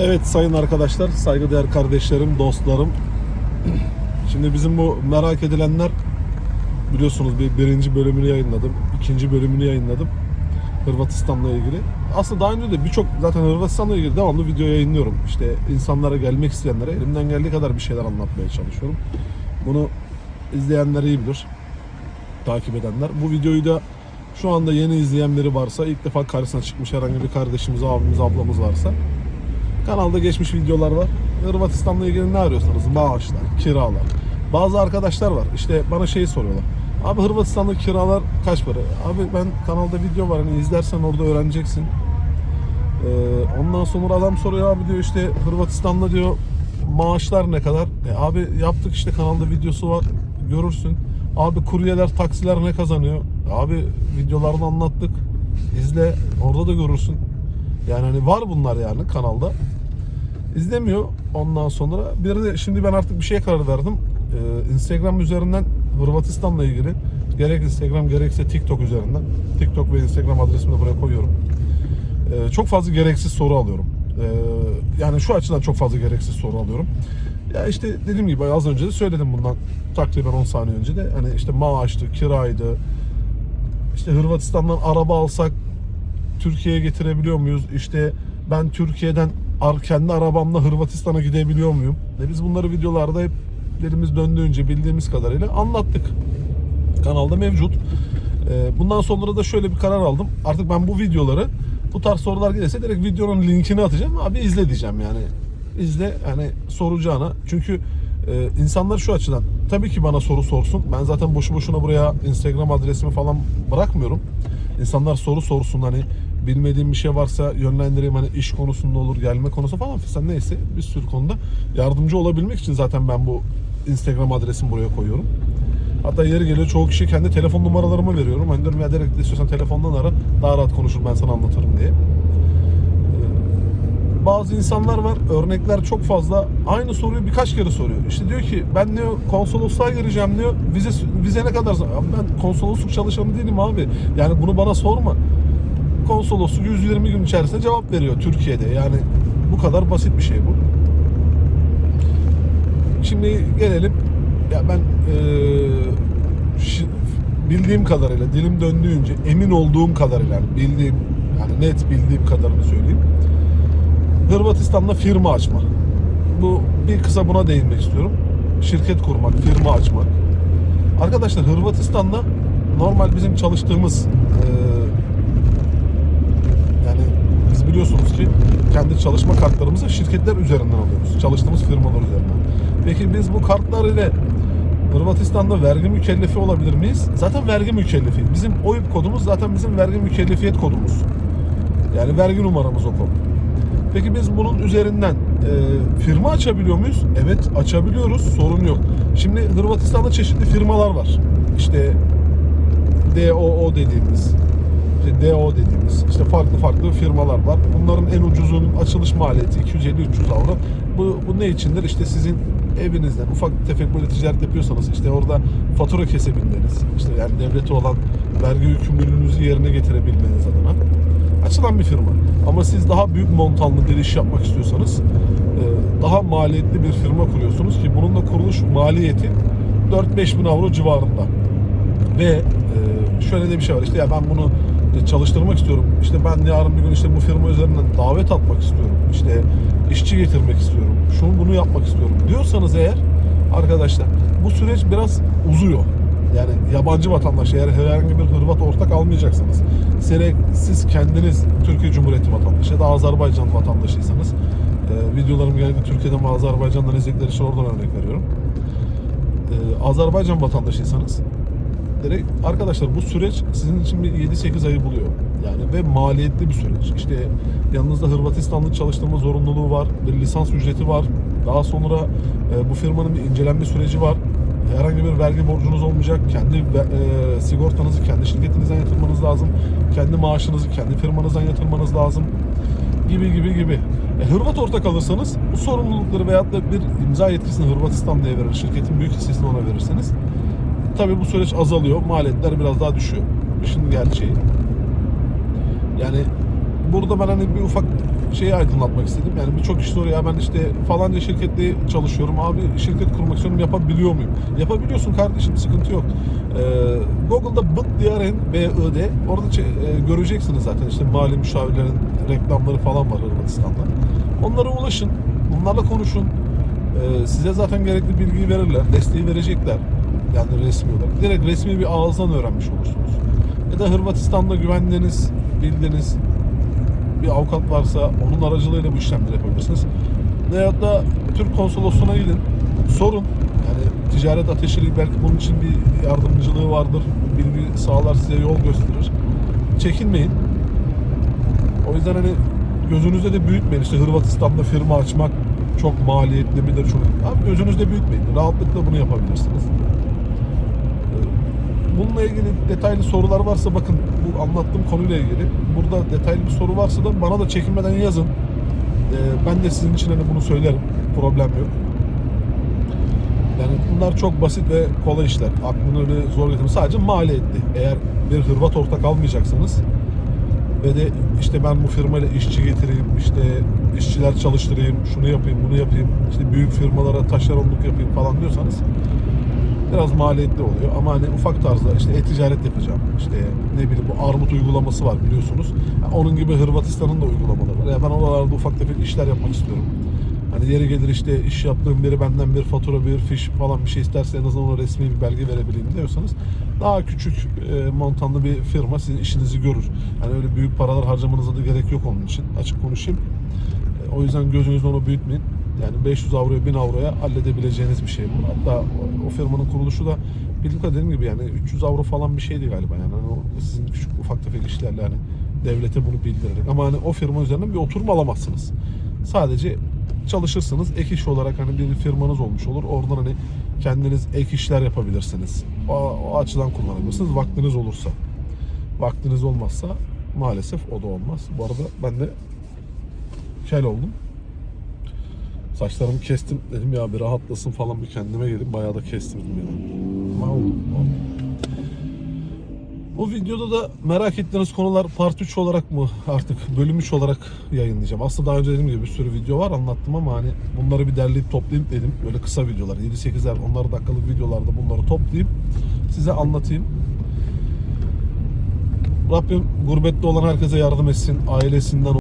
Evet sayın arkadaşlar, saygıdeğer kardeşlerim, dostlarım. Şimdi bizim bu merak edilenler biliyorsunuz bir birinci bölümünü yayınladım, ikinci bölümünü yayınladım. Hırvatistan'la ilgili. Aslında daha önce de birçok zaten Hırvatistan'la ilgili devamlı video yayınlıyorum. İşte insanlara gelmek isteyenlere elimden geldiği kadar bir şeyler anlatmaya çalışıyorum. Bunu izleyenler iyi bilir. Takip edenler. Bu videoyu da şu anda yeni izleyen biri varsa, ilk defa karşısına çıkmış herhangi bir kardeşimiz, abimiz, ablamız varsa Kanalda geçmiş videolar var. Hırvatistan'la ilgili ne arıyorsanız maaşlar, kiralar. Bazı arkadaşlar var. İşte bana şey soruyorlar. Abi Hırvatistan'da kiralar kaç para? Abi ben kanalda video var hani izlersen orada öğreneceksin. Ee, ondan sonra adam soruyor abi diyor işte Hırvatistan'da diyor maaşlar ne kadar? E, abi yaptık işte kanalda videosu var görürsün. Abi kuryeler, taksiler ne kazanıyor? Abi videolarda anlattık. İzle orada da görürsün. Yani hani var bunlar yani kanalda. İzlemiyor ondan sonra. Bir de şimdi ben artık bir şeye karar verdim. Ee, Instagram üzerinden Hırvatistan'la ilgili gerek Instagram gerekse TikTok üzerinden TikTok ve Instagram adresimi de buraya koyuyorum. Ee, çok fazla gereksiz soru alıyorum. Ee, yani şu açıdan çok fazla gereksiz soru alıyorum. Ya işte dediğim gibi az önce de söyledim bundan takriben 10 saniye önce de hani işte maaştı, kiraydı. İşte Hırvatistan'dan araba alsak Türkiye'ye getirebiliyor muyuz? İşte ben Türkiye'den kendi arabamla Hırvatistan'a gidebiliyor muyum? Ve biz bunları videolarda hep elimiz döndüğünce bildiğimiz kadarıyla anlattık. Kanalda mevcut. Ee, Bundan sonra da şöyle bir karar aldım. Artık ben bu videoları bu tarz sorular gelirse direkt videonun linkini atacağım. Abi izle diyeceğim yani. İzle hani soracağına. Çünkü e, insanlar şu açıdan tabii ki bana soru sorsun. Ben zaten boşu boşuna buraya Instagram adresimi falan bırakmıyorum. İnsanlar soru sorsun hani bilmediğim bir şey varsa yönlendireyim hani iş konusunda olur, gelme konusu falan filan neyse bir sürü konuda yardımcı olabilmek için zaten ben bu Instagram adresimi buraya koyuyorum. Hatta yeri geliyor çoğu kişi kendi telefon numaralarımı veriyorum. Hani diyorum ya direkt istiyorsan telefondan ara daha rahat konuşur ben sana anlatırım diye. Ee, Bazı insanlar var örnekler çok fazla aynı soruyu birkaç kere soruyor. İşte diyor ki ben diyor konsolosluğa gireceğim diyor. Vize vize ne kadar? Ben konsolosluk çalışanı değilim abi. Yani bunu bana sorma. Konsolosluk 120 gün içerisinde cevap veriyor Türkiye'de. Yani bu kadar basit bir şey bu. Şimdi gelelim ya ben şi- bildiğim kadarıyla dilim döndüğünce emin olduğum kadarıyla bildiğim yani net bildiğim kadarını söyleyeyim. Hırvatistan'da firma açma. Bu bir kısa buna değinmek istiyorum. Şirket kurmak, firma açmak. Arkadaşlar Hırvatistan'da normal bizim çalıştığımız eee, yani biz biliyorsunuz ki kendi çalışma kartlarımızı şirketler üzerinden alıyoruz. Çalıştığımız firmalar üzerinden. Peki biz bu kartlar ile Hırvatistan'da vergi mükellefi olabilir miyiz? Zaten vergi mükellefi. Bizim OIP kodumuz zaten bizim vergi mükellefiyet kodumuz. Yani vergi numaramız o kod. Peki biz bunun üzerinden e, firma açabiliyor muyuz? Evet açabiliyoruz. Sorun yok. Şimdi Hırvatistan'da çeşitli firmalar var. İşte DOO dediğimiz, işte DO dediğimiz işte farklı farklı firmalar var. Bunların en ucuzunun açılış maliyeti 250-300 avro. Bu, bu ne içindir? İşte sizin evinizden ufak tefek böyle ticaret yapıyorsanız işte orada fatura kesebilmeniz, işte yani devlete olan vergi yükümlülüğünüzü yerine getirebilmeniz adına açılan bir firma. Ama siz daha büyük montanlı bir iş yapmak istiyorsanız e, daha maliyetli bir firma kuruyorsunuz ki bunun da kuruluş maliyeti 4-5 bin avro civarında. Ve e, şöyle de bir şey var işte ya ben bunu e, çalıştırmak istiyorum. İşte ben yarın bir gün işte bu firma üzerinden davet atmak istiyorum. İşte işçi getirmek istiyorum. Şunu bunu yapmak istiyorum diyorsanız eğer arkadaşlar bu süreç biraz uzuyor. Yani yabancı vatandaş eğer herhangi bir Hırvat ortak almayacaksanız size- siz kendiniz Türkiye Cumhuriyeti vatandaşı ya da Azerbaycan vatandaşıysanız e, videolarım genelde Türkiye'den ve Azerbaycan'dan izledikleri için oradan örnek veriyorum. E, Azerbaycan vatandaşıysanız direkt arkadaşlar bu süreç sizin için bir 7-8 ayı buluyor. Yani ve maliyetli bir süreç. İşte yanınızda Hırvatistanlı çalıştırma zorunluluğu var. Bir lisans ücreti var. Daha sonra e, bu firmanın bir incelenme süreci var. Herhangi bir vergi borcunuz olmayacak. Kendi e, sigortanızı kendi şirketinizden yatırmanız lazım. Kendi maaşınızı kendi firmanızdan yatırmanız lazım. Gibi gibi gibi. E, Hırvat ortak alırsanız bu sorumlulukları veyahut da bir imza yetkisini Hırvatistan diye verir. Şirketin büyük hissesini ona verirseniz Tabii bu süreç azalıyor. Maliyetler biraz daha düşüyor. İşin gerçeği. Yani burada ben hani bir ufak şeyi aydınlatmak istedim. Yani birçok kişi soruyor ya ben işte falanca şirkette çalışıyorum. Abi şirket kurmak istiyorum yapabiliyor muyum? Yapabiliyorsun kardeşim sıkıntı yok. Ee, Google'da BID DRN BID orada e, göreceksiniz zaten işte mali müşavirlerin reklamları falan var Hırvatistan'da. Onlara ulaşın. Onlarla konuşun. Ee, size zaten gerekli bilgiyi verirler. Desteği verecekler. Yani resmi olarak. Direkt resmi bir ağızdan öğrenmiş olursunuz. Ya da Hırvatistan'da güvendiğiniz, bildiğiniz bir avukat varsa onun aracılığıyla bu işlemleri yapabilirsiniz. Veyahut da Türk konsolosluğuna gidin, sorun. Yani ticaret ateşi belki bunun için bir yardımcılığı vardır. Bilgi sağlar size yol gösterir. Çekinmeyin. O yüzden hani gözünüzde de büyütmeyin. İşte Hırvatistan'da firma açmak çok maliyetli midir? Çok... Abi gözünüzde büyütmeyin. Rahatlıkla bunu yapabilirsiniz. Bununla ilgili detaylı sorular varsa bakın bu anlattığım konuyla ilgili. Burada detaylı bir soru varsa da bana da çekinmeden yazın. Ee, ben de sizin için hani bunu söylerim. Problem yok. Yani bunlar çok basit ve kolay işler. Aklını öyle zor getirme. Sadece maliyetli. Eğer bir Hırvat ortak almayacaksanız ve de işte ben bu firmayla işçi getireyim, işte işçiler çalıştırayım, şunu yapayım, bunu yapayım, işte büyük firmalara taşeronluk yapayım falan diyorsanız biraz maliyetli oluyor. Ama hani ufak tarzda işte e-ticaret yapacağım. İşte ne bileyim bu armut uygulaması var biliyorsunuz. Ya onun gibi Hırvatistan'ın da uygulamaları var. Ya ben oralarda ufak tefek işler yapmak istiyorum. Hani yeri gelir işte iş yaptığım biri benden bir fatura, bir fiş falan bir şey isterse en azından ona resmi bir belge verebileyim diyorsanız daha küçük e, montanlı bir firma sizin işinizi görür. Hani öyle büyük paralar harcamanıza da gerek yok onun için. Açık konuşayım. E, o yüzden gözünüzde onu büyütmeyin. Yani 500 avroya 1000 avroya halledebileceğiniz bir şey bu. Hatta o, firmanın kuruluşu da bildiğim kadarıyla gibi yani 300 avro falan bir şeydi galiba yani. Hani sizin küçük ufak tefek işlerle hani devlete bunu bildirerek. Ama hani o firma üzerinden bir oturum alamazsınız. Sadece çalışırsınız. Ek iş olarak hani bir firmanız olmuş olur. Oradan hani kendiniz ek işler yapabilirsiniz. O, o açıdan kullanabilirsiniz. Vaktiniz olursa. Vaktiniz olmazsa maalesef o da olmaz. Bu arada ben de kel oldum. Saçlarımı kestim. Dedim ya bir rahatlasın falan bir kendime gelip bayağı da kestirdim yani. Oldu. Bu videoda da merak ettiğiniz konular part 3 olarak mı artık bölüm 3 olarak yayınlayacağım. Aslında daha önce dediğim gibi bir sürü video var anlattım ama hani bunları bir derleyip toplayayım dedim. Böyle kısa videolar 7-8'er 10'lar dakikalık videolarda bunları toplayayım size anlatayım. Rabbim gurbette olan herkese yardım etsin. Ailesinden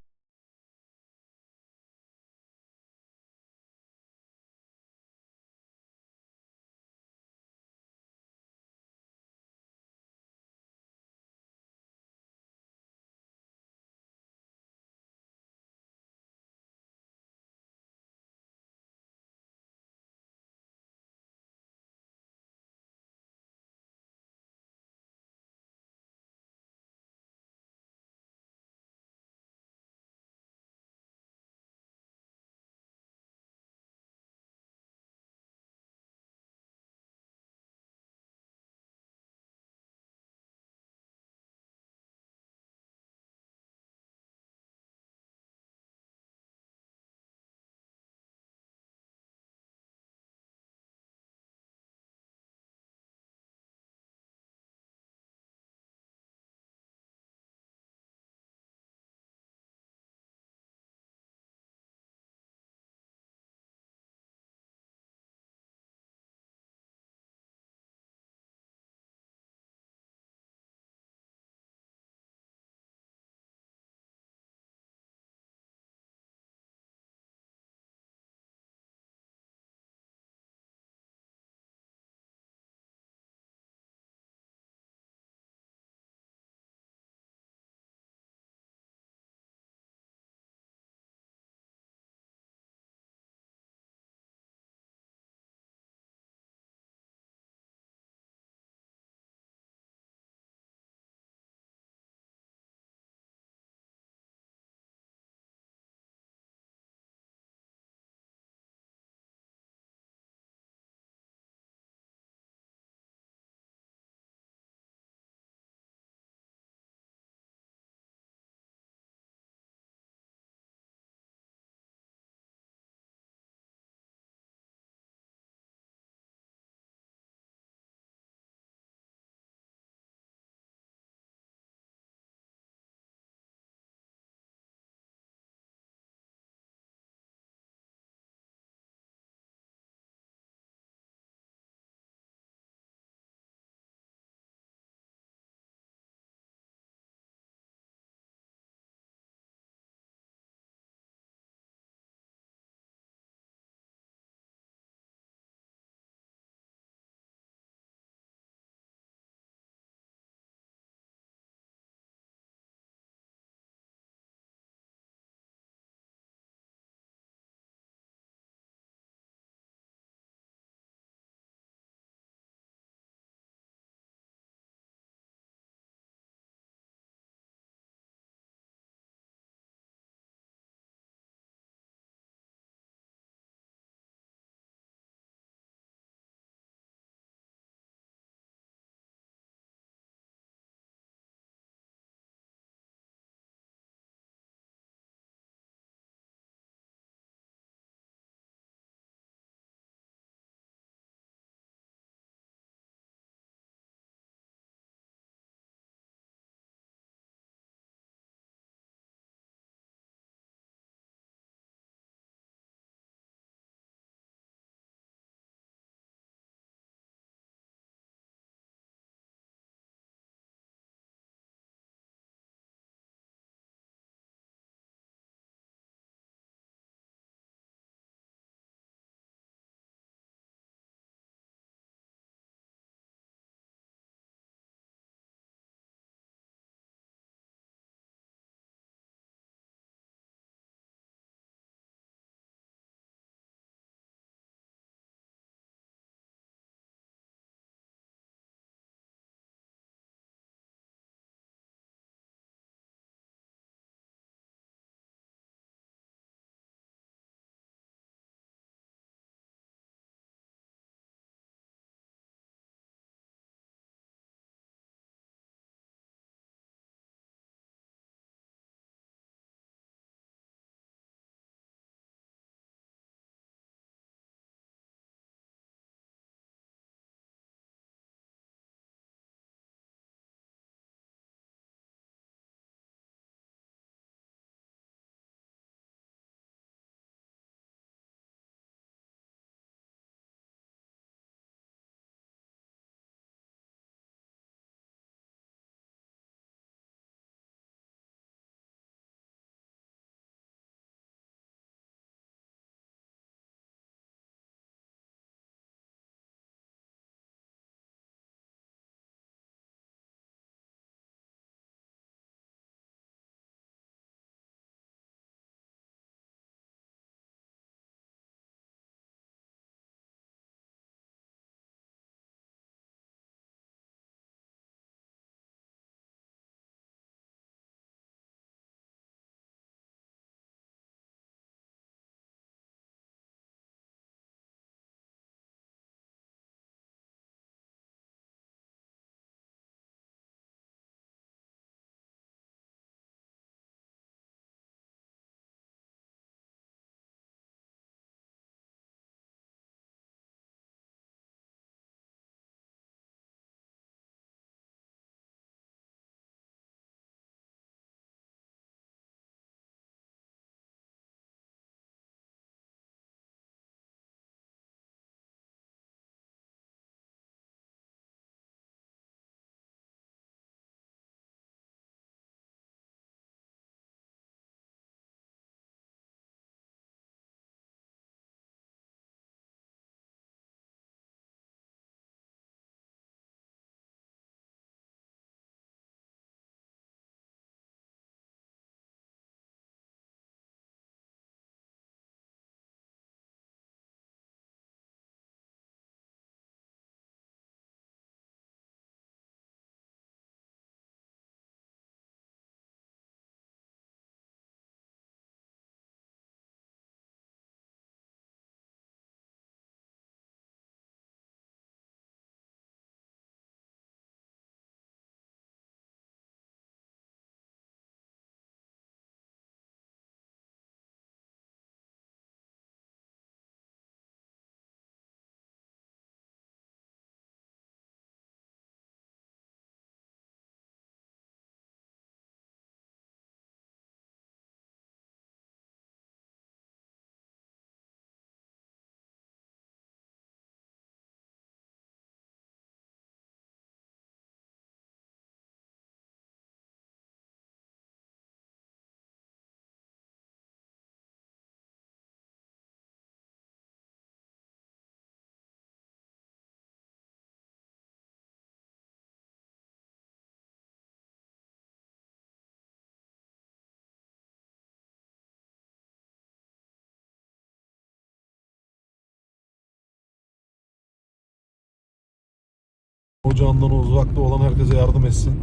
ocağından uzakta olan herkese yardım etsin.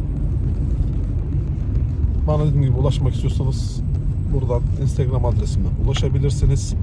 Bana dediğim gibi ulaşmak istiyorsanız buradan Instagram adresimden ulaşabilirsiniz.